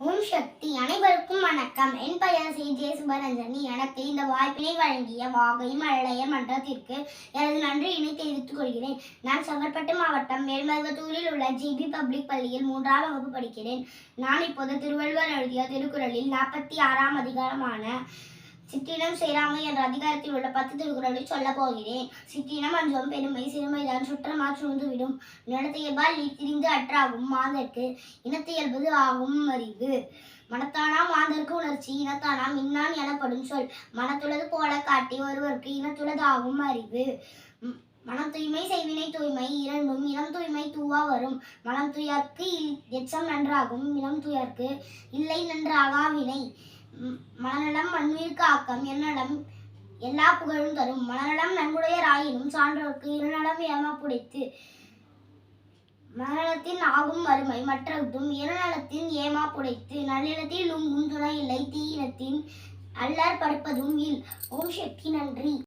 ஓம் சக்தி. அனைவருக்கும் வணக்கம். என் பெயர் சி. ஜே. சுபரஞ்சனி எனக்கு இந்த வாய்ப்பினை வழங்கிய வாகை மழைய மன்றத்திற்கு எனது நன்றியினை தெரிவித்துக் கொள்கிறேன். நான் செங்கல்பட்டு மாவட்டம் மேல்மருவத்தூரில் உள்ள ஜிபி பப்ளிக் பள்ளியில் மூன்றாம் வகுப்பு படிக்கிறேன். நான் இப்போது திருவள்ளுவர் எழுதிய திருக்குறளில் நாற்பத்தி ஆறாம் அதிகாரமான சிற்றினம் சேராமை என்ற அதிகாரத்தில் உள்ள பத்து திருக்குறளை சொல்லப் போகிறேன். சிற்றினம் அஞ்சம் பெருமை சிறுமைதான் சுற்றமா சூழ்ந்துவிடும். நிலத்தையபால் திரிந்து அற்றாகும் மாந்தற்கு இனத்தியல்பது ஆகும் அறிவு. மனத்தானா மாந்தர்க்கு உணர்ச்சி இனத்தானா இன்னான் எனப்படும் சொல். மனத்துளது போல காட்டி ஒருவருக்கு இனத்துளது ஆகும் அறிவு. ம், மனம் தூய்மை செய்வினை தூய்மை இரண்டும் இனம் தூய்மை தூவா வரும். மனம் துயர்க்கு எச்சம் நன்றாகும் இனம் துயர்க்கு இல்லை நன்றாகா வினை மனநலம் மண்ணுயிர்க்கு ஆக்கம் என்னடம் எல்லா புகழும் தரும். மனநலம் நன்குடையராயினும் சான்றோர்க்கு இருநலம் ஏமாப்புடைத்து மனநலத்தின் ஆகும் வறுமை மற்றதும் இருநலத்தின் ஏமா புடைத்து. நல்லினத்தில் உங்கும் துணை இல்லை தீயினத்தின் அல்லற் படுப்பதும் இல். ஓம் சக்தி நன்றி.